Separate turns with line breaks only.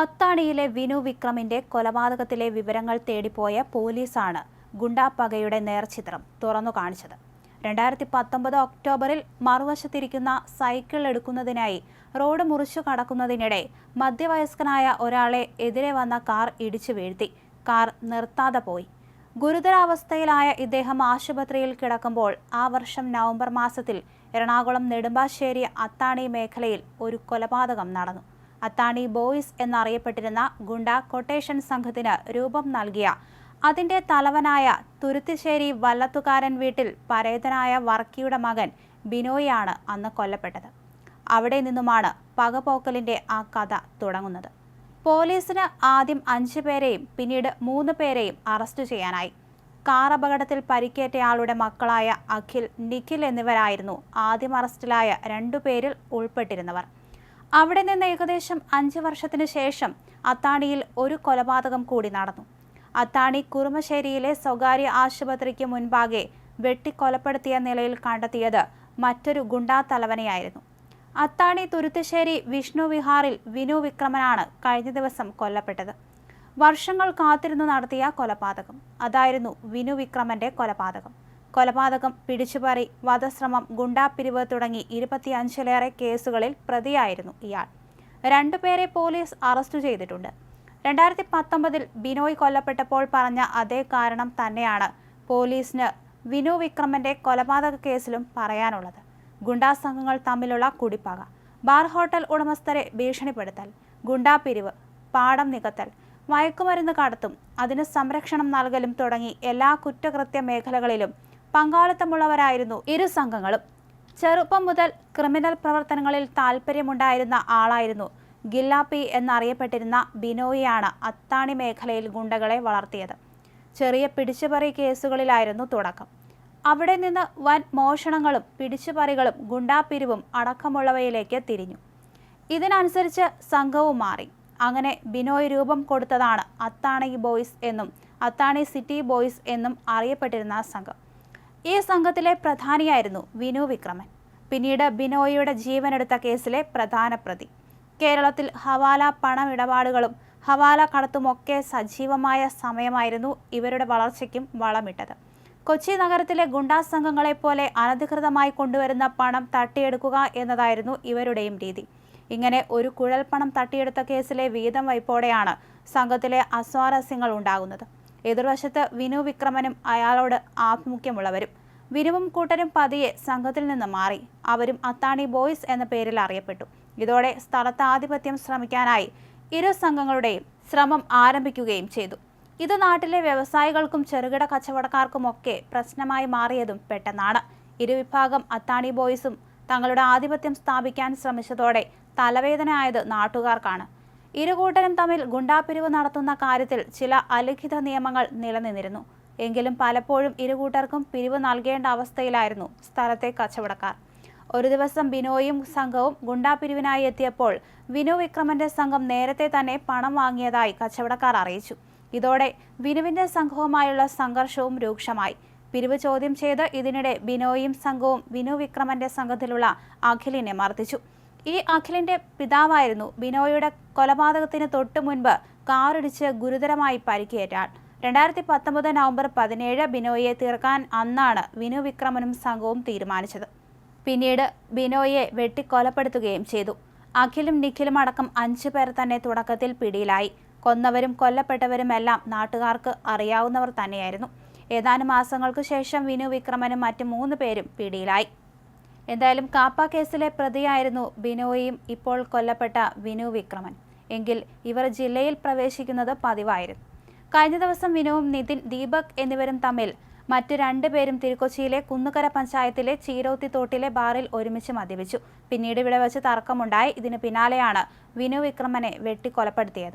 അത്താണിയിലെ വിനു വിക്രമിന്റെ കൊലപാതകത്തിലെ വിവരങ്ങൾ തേടിപ്പോയ പോലീസാണ് ഗുണ്ടാപ്പകയുടെ നേർചിത്രം തുറന്നു കാണിച്ചത്. രണ്ടായിരത്തി പത്തൊമ്പത് ഒക്ടോബറിൽ മറുവശത്തിരിക്കുന്ന സൈക്കിൾ എടുക്കുന്നതിനായി റോഡ് മുറിച്ചു കടക്കുന്നതിനിടെ മധ്യവയസ്കനായ ഒരാളെ എതിരെ വന്ന കാർ ഇടിച്ചു വീഴ്ത്തി. കാർ നിർത്താതെ പോയി. ഗുരുതരാവസ്ഥയിലായ ഇദ്ദേഹം ആശുപത്രിയിൽ കിടക്കുമ്പോൾ ആ വർഷം നവംബർ മാസത്തിൽ എറണാകുളം നെടുമ്പാശ്ശേരി അത്താണി മേഖലയിൽ ഒരു കൊലപാതകം നടന്നു. അത്താണി ബോയ്സ് എന്നറിയപ്പെട്ടിരുന്ന ഗുണ്ട കൊട്ടേഷൻ സംഘത്തിന് രൂപം നൽകിയ. അതിന്റെ തലവനായ തുരുത്തിശ്ശേരി വല്ലത്തുകാരൻ വീട്ടിൽ പരേതനായ വർക്കിയുടെ മകൻ ബിനോയാണ് അന്ന് കൊല്ലപ്പെട്ടത്. അവിടെ നിന്നുമാണ് പകപോക്കലിന്റെ ആ കഥ തുടങ്ങുന്നത്. പോലീസിന് ആദ്യം അഞ്ചു പേരെയും പിന്നീട് മൂന്ന് പേരെയും അറസ്റ്റ് ചെയ്യാനായി. കാർ അപകടത്തിൽ പരിക്കേറ്റയാളുടെ മക്കളായ അഖിൽ നിഖിൽ എന്നിവരായിരുന്നു ആദ്യം അറസ്റ്റിലായ രണ്ടു പേരിൽ ഉൾപ്പെട്ടിരുന്നവർ. അവിടെ നിന്ന് ഏകദേശം അഞ്ച് വർഷത്തിന് ശേഷം അത്താണിയിൽ ഒരു കൊലപാതകം കൂടി നടന്നു. അത്താണി കുറുമശ്ശേരിയിലെ സ്വകാര്യ ആശുപത്രിക്ക് മുൻപാകെ വെട്ടിക്കൊലപ്പെടുത്തിയ നിലയിൽ കണ്ടെത്തിയത് മറ്റൊരു ഗുണ്ടാ തലവനെയായിരുന്നു. അത്താണി തുരുത്തശ്ശേരി വിഷ്ണു വിഹാറിൽ വിനു വിക്രമനാണ് കഴിഞ്ഞ ദിവസം കൊല്ലപ്പെട്ടത്. വർഷങ്ങൾ കാത്തിരുന്നു നടത്തിയ കൊലപാതകം. അതായിരുന്നു വിനു വിക്രമന്റെ കൊലപാതകം. കൊലപാതകം പിടിച്ചുപറി വധശ്രമം ഗുണ്ടാപ്പിരിവ് തുടങ്ങി ഇരുപത്തിയഞ്ചിലേറെ കേസുകളിൽ പ്രതിയായിരുന്നു ഇയാൾ. രണ്ടുപേരെ പോലീസ് അറസ്റ്റ് ചെയ്തിട്ടുണ്ട്. രണ്ടായിരത്തി പത്തൊമ്പതിൽ ബിനോയ് കൊല്ലപ്പെട്ടപ്പോൾ പറഞ്ഞ അതേ കാരണം തന്നെയാണ് പോലീസിന് വിനു വിക്രമന്റെ കൊലപാതക കേസിലും പറയാനുള്ളത്. ഗുണ്ടാ സംഘങ്ങൾ തമ്മിലുള്ള കുടിപ്പക ബാർ ഹോട്ടൽ ഉടമസ്ഥരെ ഭീഷണിപ്പെടുത്തൽ ഗുണ്ടാപ്പിരിവ് പാടം നികത്തൽ മയക്കുമരുന്ന് കടത്തും അതിന് സംരക്ഷണം നൽകലും തുടങ്ങി എല്ലാ കുറ്റകൃത്യ മേഖലകളിലും പങ്കാളിത്തമുള്ളവരായിരുന്നു ഇരു സംഘങ്ങളും. ചെറുപ്പം മുതൽ ക്രിമിനൽ പ്രവർത്തനങ്ങളിൽ താൽപ്പര്യമുണ്ടായിരുന്ന ആളായിരുന്നു ഗില്ലാപ്പി എന്നറിയപ്പെട്ടിരുന്ന ബിനോയിയാണ് അത്താണി മേഖലയിൽ ഗുണ്ടകളെ വളർത്തിയത്. ചെറിയ പിടിച്ചുപറി കേസുകളിലായിരുന്നു തുടക്കം. അവിടെ നിന്ന് വൻ മോഷണങ്ങളും പിടിച്ചുപറികളും ഗുണ്ടാപ്പിരിവും അടക്കമുള്ളവയിലേക്ക് തിരിഞ്ഞു. ഇതിനനുസരിച്ച് സംഘവും മാറി. അങ്ങനെ ബിനോയ് രൂപം കൊടുത്തതാണ് അത്താണി ബോയ്സ് എന്നും അത്താണി സിറ്റി ബോയ്സ് എന്നും അറിയപ്പെട്ടിരുന്ന സംഘം. ഈ സംഘത്തിലെ പ്രധാനിയായിരുന്നു വിനു വിക്രമൻ. പിന്നീട് ബിനോയിയുടെ ജീവനെടുത്ത കേസിലെ പ്രധാന പ്രതി. കേരളത്തിൽ ഹവാല പണമിടപാടുകളും ഹവാല കടത്തുമൊക്കെ സജീവമായ സമയമായിരുന്നു ഇവരുടെ വളർച്ചയ്ക്കും വളമിട്ടത്. കൊച്ചി നഗരത്തിലെ ഗുണ്ടാ സംഘങ്ങളെ പോലെ അനധികൃതമായി കൊണ്ടുവരുന്ന പണം തട്ടിയെടുക്കുക എന്നതായിരുന്നു ഇവരുടെയും രീതി. ഇങ്ങനെ ഒരു കുഴൽപ്പണം തട്ടിയെടുത്ത കേസിലെ വീതം വയ്പോടെയാണ് സംഘത്തിലെ അസ്വാരസ്യങ്ങൾ ഉണ്ടാകുന്നത്. എതിർവശത്ത് വിനു വിക്രമനും അയാളോട് ആഭിമുഖ്യമുള്ളവരും. വിനുവും കൂട്ടരും പതിയെ സംഘത്തിൽ നിന്ന് മാറി. അവരും അത്താണി ബോയ്സ് എന്ന പേരിൽ അറിയപ്പെട്ടു. ഇതോടെ സ്ഥലത്ത് ആധിപത്യം ശ്രമിക്കാനായി ഇരു സംഘങ്ങളുടെയും ശ്രമം ആരംഭിക്കുകയും ചെയ്തു. ഇത് നാട്ടിലെ വ്യവസായികൾക്കും ചെറുകിട കച്ചവടക്കാർക്കുമൊക്കെ പ്രശ്നമായി മാറിയതും പെട്ടെന്നാണ്. ഇരുവിഭാഗം അത്താണി ബോയ്സും തങ്ങളുടെ ആധിപത്യം സ്ഥാപിക്കാൻ ശ്രമിച്ചതോടെ തലവേദനയായത് നാട്ടുകാർക്കാണ്. ഇരുകൂട്ടരും തമ്മിൽ ഗുണ്ടാപിരിവ് നടത്തുന്ന കാര്യത്തിൽ ചില അലിഖിത നിയമങ്ങൾ നിലനിന്നിരുന്നു. എങ്കിലും പലപ്പോഴും ഇരുകൂട്ടർക്കും പിരിവ് നൽകേണ്ട അവസ്ഥയിലായിരുന്നു സ്ഥലത്തെ കച്ചവടക്കാർ. ഒരു ദിവസം ബിനോയും സംഘവും ഗുണ്ടാപിരിവിനായി എത്തിയപ്പോൾ വിനു വിക്രമന്റെ സംഘം നേരത്തെ തന്നെ പണം വാങ്ങിയതായി കച്ചവടക്കാർ അറിയിച്ചു. ഇതോടെ വിനുവിന്റെ സംഘവുമായുള്ള സംഘർഷവും രൂക്ഷമായി. പിരിവ് ചോദ്യം ചെയ്ത് ഇതിനിടെ ബിനോയും സംഘവും വിനു വിക്രമന്റെ സംഘത്തിലുള്ള അഖിലിനെ മർദ്ദിച്ചു. ഈ അഖിലിന്റെ പിതാവായിരുന്നു ബിനോയുടെ കൊലപാതകത്തിന് തൊട്ടു മുൻപ് കാറിടിച്ച് ഗുരുതരമായി പരിക്കേറ്റാൾ. രണ്ടായിരത്തി പത്തൊമ്പത് നവംബർ പതിനേഴ് ബിനോയെ തീർക്കാൻ അന്നാണ് വിനു വിക്രമനും സംഘവും തീരുമാനിച്ചത്. പിന്നീട് ബിനോയെ വെട്ടിക്കൊലപ്പെടുത്തുകയും ചെയ്തു. അഖിലും നിഖിലും അടക്കം അഞ്ചു പേർ തന്നെ തുടക്കത്തിൽ പിടിയിലായി. കൊന്നവരും കൊല്ലപ്പെട്ടവരുമെല്ലാം നാട്ടുകാർക്ക് അറിയാവുന്നവർ തന്നെയായിരുന്നു. ഏതാനും മാസങ്ങൾക്ക് ശേഷം വിനു വിക്രമനും മറ്റ് മൂന്ന് പേരും പിടിയിലായി. എന്തായാലും കാപ്പ കേസിലെ പ്രതിയായിരുന്നു ബിനോയും ഇപ്പോൾ കൊല്ലപ്പെട്ട വിനു വിക്രമൻ. എങ്കിൽ ഇവർ ജില്ലയിൽ പ്രവേശിക്കുന്നത് പതിവായിരുന്നു. കഴിഞ്ഞ ദിവസം വിനുവും നിതിൻ ദീപക് എന്നിവരും തമ്മിൽ മറ്റ് രണ്ടുപേരും തിരുക്കൊച്ചിയിലെ കുന്നുകര പഞ്ചായത്തിലെ ചീരോത്തി തോട്ടിലെ ബാറിൽ ഒരുമിച്ച് മദ്യപിച്ചു. പിന്നീട് ഇവിടെ വെച്ച് തർക്കമുണ്ടായി. ഇതിന് പിന്നാലെയാണ് വിനു വിക്രമനെ വെട്ടിക്കൊലപ്പെടുത്തിയത്.